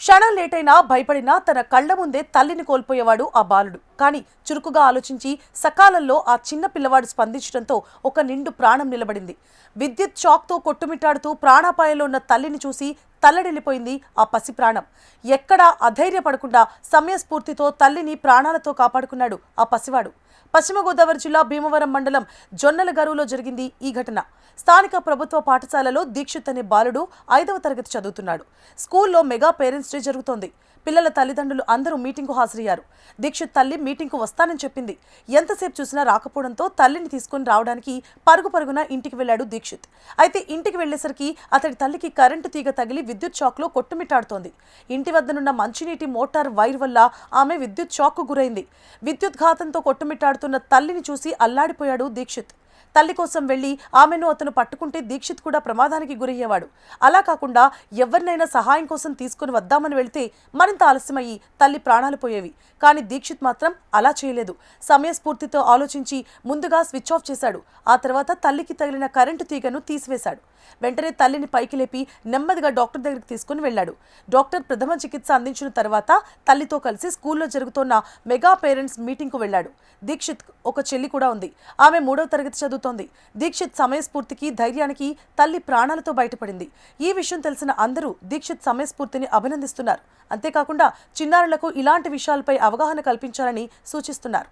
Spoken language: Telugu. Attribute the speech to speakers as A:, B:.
A: క్షణం లేటైనా భయపడినా తన కళ్ళ ముందే తల్లిని కోల్పోయేవాడు ఆ బాలుడు. కానీ చురుకుగా ఆలోచించి సకాలంలో ఆ చిన్న పిల్లవాడు స్పందించడంతో ఒక నిండు ప్రాణం నిలబడింది. విద్యుత్ షాక్తో కొట్టుమిట్టాడుతూ ప్రాణాపాయంలో ఉన్న తల్లిని చూసి తల్లడిల్లిపోయింది ఆ పసి ప్రాణం ఎక్కడా అధైర్యపడకుండా సమయస్ఫూర్తితో తల్లిని ప్రాణాలతో కాపాడుకున్నాడు ఆ పసివాడు. పశ్చిమ గోదావరి జిల్లా భీమవరం మండలం జొన్నల గరువులో జరిగింది ఈ ఘటన. స్థానిక ప్రభుత్వ పాఠశాలలో దీక్షిత్ అనే బాలుడు ఐదవ తరగతి చదువుతున్నాడు. స్కూల్లో మెగా పేరెంట్స్ డే జరుగుతోంది. పిల్లల తల్లిదండ్రులు అందరూ మీటింగ్కు హాజరయ్యారు. దీక్షిత్ తల్లి మీటింగ్కు వస్తానని చెప్పింది. ఎంతసేపు చూసినా రాకపోవడంతో తల్లిని తీసుకుని రావడానికి పరుగు పరుగున ఇంటికి వెళ్ళాడు దీక్షిత్. అయితే ఇంటికి వెళ్ళేసరికి అతడి తల్లికి కరెంటు తీగ తగిలి విద్యుత్ షాక్లో కొట్టుమిట్టాడుతోంది. ఇంటి వద్దనున్న మంచినీటి మోటార్ వైర్ వల్ల ఆమె విద్యుత్ షాక్కు గురైంది. విద్యుత్ ఘాతంతో కొట్టుమిట్టాడుతున్న తల్లిని చూసి అల్లాడిపోయాడు దీక్షిత్. తల్లి కోసం వెళ్ళి ఆమెను అతను పట్టుకుంటే దీక్షిత్ కూడా ప్రమాదానికి గురయ్యేవాడు. అలా కాకుండా ఎవరినైనా సహాయం కోసం తీసుకుని వద్దామని వెళితే మరింత ఆలస్యమయ్యి తల్లి ప్రాణాలు పోయేవి. కానీ దీక్షిత్ మాత్రం అలా చేయలేదు. సమయస్ఫూర్తితో ఆలోచించి ముందుగా స్విచ్ ఆఫ్ చేశాడు. ఆ తర్వాత తల్లికి తగిలిన కరెంటు తీగను తీసివేశాడు. వెంటనే తల్లిని పైకి లేపి నెమ్మదిగా డాక్టర్ దగ్గరికి తీసుకుని వెళ్ళాడు. డాక్టర్ ప్రథమ చికిత్స అందించిన తర్వాత తల్లితో కలిసి స్కూల్లో జరుగుతున్న మెగా పేరెంట్స్ మీటింగ్కు వెళ్ళాడు. దీక్షిత్ ఒక చెల్లి కూడా ఉంది. ఆమె మూడవ తరగతి చదువుతోంది దీక్షిత్ సమయస్ఫూర్తికి ధైర్యానికి తల్లి ప్రాణాలతో బయటపడింది. ఈ విషయం తెలిసిన అందరూ దీక్షిత్ సమయస్ఫూర్తిని అభినందిస్తున్నారు. అంతేకాకుండా చిన్నారులకు ఇలాంటి విషయాలపై అవగాహన కల్పించాలని సూచిస్తున్నారు.